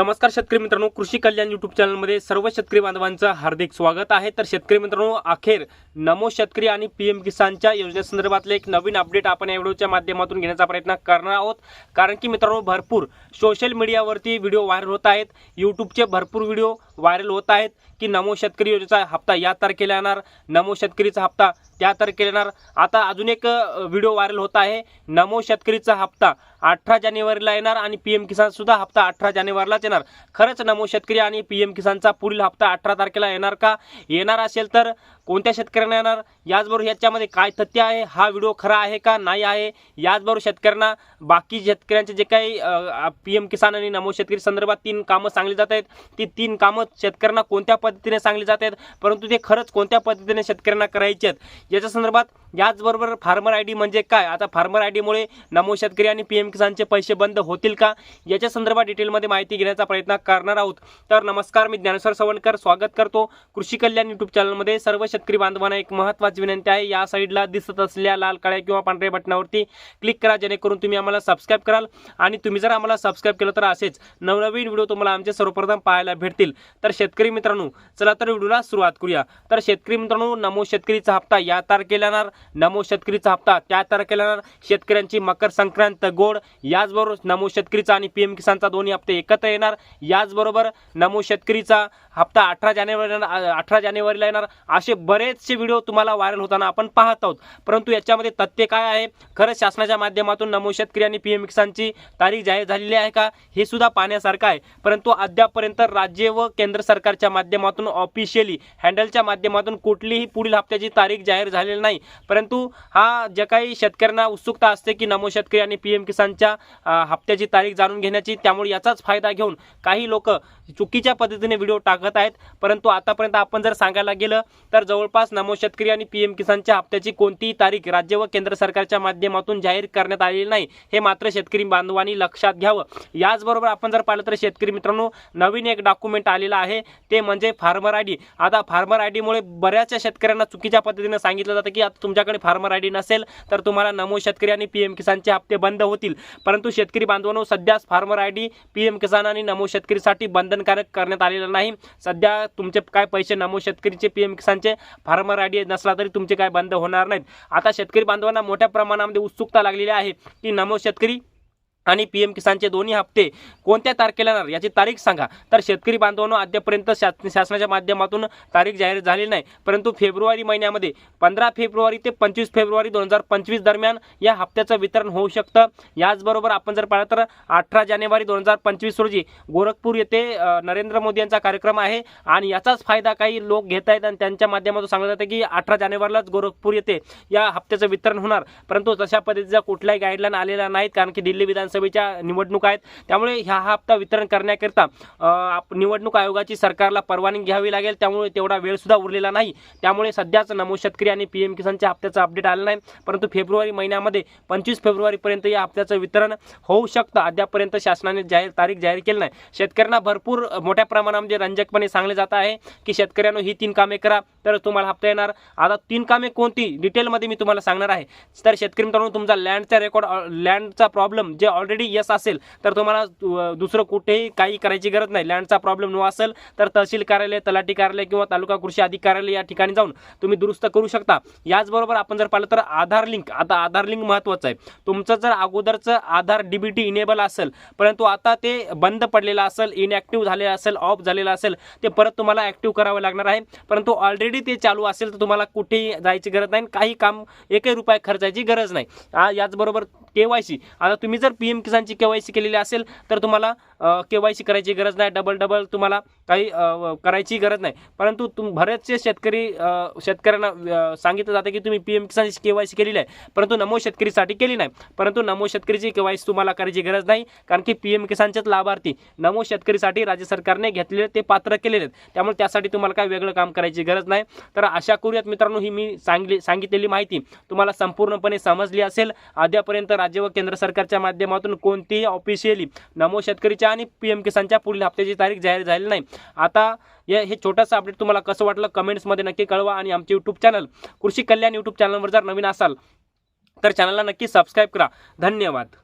नमस्कार शेतकरी मित्रांनो कृषी कल्याण युट्यूब चॅनलमध्ये सर्व शेतकरी बांधवांचं हार्दिक स्वागत आहे. तर शेतकरी मित्रांनो अखेर नमो शेतकरी आणि पी एम किसानच्या योजनेसंदर्भातले एक नवीन अपडेट आपण या व्हिडिओच्या माध्यमातून घेण्याचा प्रयत्न करणार आहोत. कारण की मित्रांनो भरपूर सोशल मीडियावरती व्हिडिओ व्हायरल होत आहेत. यूट्यूबचे भरपूर व्हिडिओ व्हायरल होत आहेत की नमो शेतकरी योजनेचा हप्ता या तारखेला येणार नमो शेतकरीचा हप्ता त्या तारखेला येणार. आता अजून एक व्हिडिओ व्हायरल होत आहे. नमो शेतकरीचा हप्ता अठरा जानेवारीला येणार आणि पी एम किसान सुद्धा हप्ता अठरा जानेवारीलाच येणार. खरंच नमो शेतकरी आणि पी एम किसानचा पुढील हप्ता अठरा तारखेला येणार का? येणार असेल तर कोणत्या शेतकऱ्यांना येणार? याचबरोबर याच्यामध्ये काय तथ्य आहे? हा व्हिडिओ खरा आहे का? नाही आहे? याचबरोबर शेतकऱ्यांना बाकी शेतकऱ्यांचे जे काही पी एम किसान आणि नमो शेतकरी संदर्भात तीन कामं सांगली जात आहेत. ती तीन कामं शेतकऱ्यांना कोणत्या पद्धतीने सांगली जात आहेत? परंतु ते खरंच कोणत्या पद्धतीने शेतकऱ्यांना करायचे आहेत? याच्या संदर्भात याचबरोबर फार्मर आय डी म्हणजे काय? आता फार्मर आय डीमुळे नमो शेतकरी आणि पी एम किसानचे पैसे बंद होतील का? याच्या संदर्भात डिटेलमध्ये माहिती घेण्याचा प्रयत्न करणार आहोत. तर नमस्कार मी ज्ञानेश्वर सवणकर स्वागत करतो कृषी कल्याण यूट्यूब चॅनलमध्ये सर्व शेतकरी बांधवांना एक महत्त्वाची विनंती आहे. या साईडला दिसत असलेल्या लाल काळ्या किंवा पांढऱ्या बटनावरती क्लिक करा जेणेकरून तुम्ही आम्हाला सबस्क्राईब कराल. आणि तुम्ही जर आम्हाला सबस्क्राईब केलं तर असेच नवनवीन व्हिडिओ तुम्हाला आमचे सर्वप्रथम पाहायला भेटतील. तर शेतकरी मित्रांनो चला तर व्हिडिओला सुरुवात करूया. तर शेतकरी मित्रांनो नमो शेतकरीचा हप्ता या तारखेला येणार. नमो शेतकरीचा हप्ता त्या तारखेला येणार. शेतकऱ्यांची मकर संक्रांत गोड याचबरोबर नमो शेतकरीचा आणि पी एम किसानचा दोन्ही हप्ते एकत्र येणार. याचबरोबर नमो शेतकरीचा हप्ता अठरा जानेवारी अठरा जानेवारीला येणार. असे बरेचसे व्हिडिओ तुम्हाला व्हायरल होताना आपण पाहत आहोत. परंतु याच्यामध्ये तथ्य काय आहे? खरंच शासनाच्या माध्यमातून नमो शेतकरी आणि पी एम किसानची तारीख जाहीर झालेली आहे का? हे सुद्धा पाहण्यासारखं आहे. परंतु अद्यापपर्यंत राज्य व केंद्र सरकारच्या माध्यमातून ऑफिशियली हँडलच्या माध्यमातून कुठलीही पुढील हप्त्याची तारीख जाहीर झालेली नाही. परंतु हा जे काही शेतकऱ्यांना उत्सुकता असते की नमो शेतकरी आणि पी एम किसानच्या हप्त्याची तारीख जाणून घेण्याची त्यामुळे याचाच फायदा घेऊन काही लोक चुकीच्या पद्धतीने व्हिडिओ टाकत आहेत. परंतु आतापर्यंत आपण जर सांगायला गेलं तर जवळपास नमो शेतकरी आणि पी एम किसानच्या हप्त्याची कोणतीही तारीख राज्य व केंद्र सरकारच्या माध्यमातून जाहीर करण्यात आलेली नाही हे मात्र शेतकरी बांधवांनी लक्षात घ्यावं. याचबरोबर आपण जर पाहिलं तर शेतकरी मित्रांनो नवीन एक डॉक्युमेंट आलेलं आहे ते म्हणजे फार्मर आय डी आता फार्मर आय डीमुळे बऱ्याचशा शेतकऱ्यांना चुकीच्या पद्धतीनं सांगितलं जातं की आता तुमच्याकडे फार्मर आय डी नसेल तर तुम्हाला नमो शेतकरी आणि पी एम किसानचे हप्ते बंद होतील. परंतु शेतकरी बांधवांनो सध्याच farmer I D P M Kisan आणि नमो शेतकरीसाठी बंधनकारक करण्यात आलेलं नाही. सध्या तुमचे काय पैसे नमो शेतकरीचे पी एम किसानचे फार्मर आय डी नसला तरी तुमचे काय बंद होणार नाहीत. आता शेतकरी बांधवांना मोठ्या प्रमाणामध्ये उत्सुकता लागलेली आहे की नमो शेतकरी आणि पी एम किसानचे दोन्ही हप्ते कोणत्या तारखेला येणार याची तारीख सांगा. तर शेतकरी बांधवांनो अद्यापर्यंत शास शासनाच्या माध्यमातून तारीख जाहीर झाली नाही. परंतु फेब्रुवारी महिन्यामध्ये पंधरा फेब्रुवारी ते पंचवीस फेब्रुवारी दोन हजार पंचवीस दरम्यान या हप्त्याचं वितरण होऊ शकतं. याचबरोबर आपण जर पाहिलं तर अठरा जानेवारी दोन हजार पंचवीस रोजी गोरखपूर येथे नरेंद्र मोदी यांचा कार्यक्रम आहे आणि याचाच फायदा काही लोक घेत आहेत आणि त्यांच्या माध्यमातून सांगलं जातं की अठरा जानेवारीलाच गोरखपूर येथे या हप्त्याचं वितरण होणार. परंतु तशा पद्धतीचा कुठलाही गाईडलाईन आलेला नाहीत कारण की दिल्ली विधानसभेच्या निवडणूक आहेत. त्यामुळे ह्या हा हप्ता वितरण करण्याकरिता आप- निवडणूक आयोगाची सरकारला परवानगी घ्यावी लागेल. त्यामुळे तेवढा वेळसुद्धा उरलेला नाही. त्यामुळे सध्याच नमो शेतकरी आणि पी एम किसानच्या हप्त्याचं अपडेट आला नाही. परंतु फेब्रुवारी महिन्यामध्ये पंचवीस फेब्रुवारीपर्यंत या हप्त्याचं वितरण होऊ शकतं. अद्यापर्यंत शासनाने जाहीर तारीख जाहीर केली नाही. शेतकऱ्यांना भरपूर मोठ्या प्रमाणामध्ये रंजकपणे सांगले जात आहे की शेतकऱ्यांनो ही तीन कामे करा तर तुम्हाला हप्ता येणार. आता तीन कामे कोणती? डिटेलमध्ये मी तुम्हाला सांगणार आहे. तर शेतकरी मित्रांनो तुमचा लँडचा रेकॉर्ड लँडचा प्रॉब्लेम जे ऑलरेडी यस असेल तर तुम्हाला दुसरं कुठेही काही करायची गरज नाही. लँडचा प्रॉब्लेम नो असेल तर तहसील कार्यालय तलाठी कार्यालय किंवा तालुका कृषी अधिकाऱ्यालय कार्यालय या ठिकाणी जाऊन तुम्ही दुरुस्त करू शकता. याचबरोबर आपण जर पाहिलं तर आधार लिंक आता आधार लिंक महत्त्वाचं आहे. तुमचं जर अगोदरचं आधार डीबीटी इनेबल असेल परंतु आता ते बंद पडलेलं असेल इनॅक्टिव्ह झालेलं असेल ऑफ झालेलं असेल ते परत तुम्हाला ॲक्टिव्ह करावं लागणार आहे. परंतु ऑलरेडी ते चालू असेल तर तुम्हाला कुठेही जायची गरज नाही काही काम एकही रुपया खर्चायची गरज नाही. याचबरोबर के वाय सी आता तुम्ही जर पी एम किसानची के वाय सी केलेली असेल तर तुम्हाला के वाय सी करायची गरज नाही. डबल डबल तुम्हाला काही करायची गरज नाही. परंतु तुम बरेचसे शेतकरी शेतकऱ्यांना सांगितलं जातं की तुम्ही पी एम किसानची के वाय सी केलेली आहे परंतु नमो शेतकरीसाठी केली नाही. परंतु नमो शेतकरीची के वाय सी तुम्हाला करायची गरज नाही कारण की पी एम किसानचेच लाभार्थी. नमो शेतकरीसाठी राज्य सरकारने घेतलेले ते पात्र केलेले आहेत. त्यामुळे त्यासाठी तुम्हाला काय वेगळं काम करायची गरज नाही. तर अशा करूयात मित्रांनो ही मी सांगली सांगितलेली माहिती तुम्हाला संपूर्णपणे समजली असेल. अद्यापर्यंत राज्य व केंद्र सरकारच्या माध्यमातून कोणतीही ऑफिशियली नमो शेतकरीच्या आणि पी एम किसानच्या पुढील हप्त्याची तारीख जाहीर झाली नाही. आता या हे छोटंसं अपडेट तुम्हाला कसं वाटलं कमेंट्समध्ये नक्की कळवा आणि आमचे यूट्यूब चॅनल कृषी कल्याण यूट्यूब चॅनलवर जर नवीन असाल तर चॅनलला नक्की सबस्क्राईब करा. धन्यवाद.